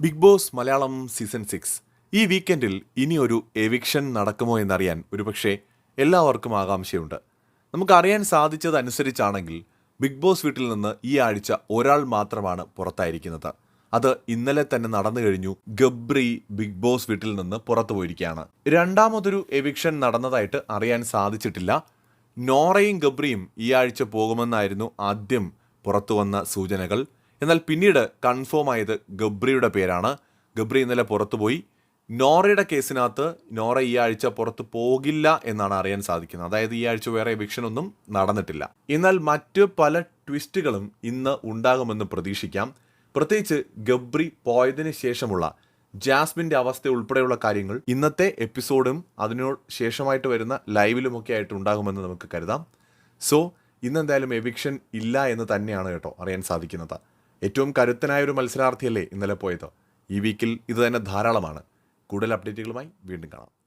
Big Boss Malayalam season six. ഈ വീക്കെൻഡിൽ ഇനി ഒരു എവിക്ഷൻ നടക്കുമോ എന്നറിയാൻ ഒരുപക്ഷെ എല്ലാവർക്കും ആകാംക്ഷയുണ്ട്. നമുക്കറിയാൻ സാധിച്ചതനുസരിച്ചാണെങ്കിൽ ബിഗ് ബോസ് വീട്ടിൽ നിന്ന് ഈ ആഴ്ച ഒരാൾ മാത്രമാണ് പുറത്തായിരിക്കുന്നത്. അത് ഇന്നലെ തന്നെ നടന്നു കഴിഞ്ഞു ഗബ്രി ബിഗ് ബോസ് വീട്ടിൽ നിന്ന് പുറത്തു പോയിരിക്കുകയാണ്. രണ്ടാമതൊരു എവിക്ഷൻ നടന്നതായിട്ട് അറിയാൻ സാധിച്ചിട്ടില്ല. നോറയും ഗബ്രിയും ഈ ആഴ്ച പോകുമെന്നായിരുന്നു ആദ്യം പുറത്തു വന്ന സൂചനകൾ. എന്നാൽ പിന്നീട് കൺഫേം ആയത് ഗബ്രിയുടെ പേരാണ്. ഗബ്രി ഇന്നലെ പുറത്തുപോയി നോറയുടെ കേസിനകത്ത് നോറ ഈ ആഴ്ച പുറത്ത് പോകില്ല എന്നാണ് അറിയാൻ സാധിക്കുന്നത്. അതായത് ഈ ആഴ്ച വേറെ എവിക്ഷൻ ഒന്നും നടന്നിട്ടില്ല. എന്നാൽ മറ്റ് പല ട്വിസ്റ്റുകളും ഇന്ന് ഉണ്ടാകുമെന്ന് പ്രതീക്ഷിക്കാം. പ്രത്യേകിച്ച് ഗബ്രി പോയതിനു ശേഷമുള്ള ജാസ്മിന്റെ അവസ്ഥ ഉൾപ്പെടെയുള്ള കാര്യങ്ങൾ ഇന്നത്തെ എപ്പിസോഡും അതിനോട് ശേഷമായിട്ട് വരുന്ന ലൈവിലുമൊക്കെ ആയിട്ട് ഉണ്ടാകുമെന്ന് നമുക്ക് കരുതാം. സോ ഇന്നെന്തായാലും എവിക്ഷൻ ഇല്ല എന്ന് തന്നെയാണ് കേട്ടോ അറിയാൻ സാധിക്കുന്നത്. ഏറ്റവും കരുത്തനായ ഒരു മത്സരാർത്ഥിയല്ലേ ഇന്നലെ പോയത്. ഈ വീക്കിൽ ഇത് തന്നെ ധാരാളമാണ്. കൂടുതൽ അപ്ഡേറ്റുകളുമായി വീണ്ടും കാണാം.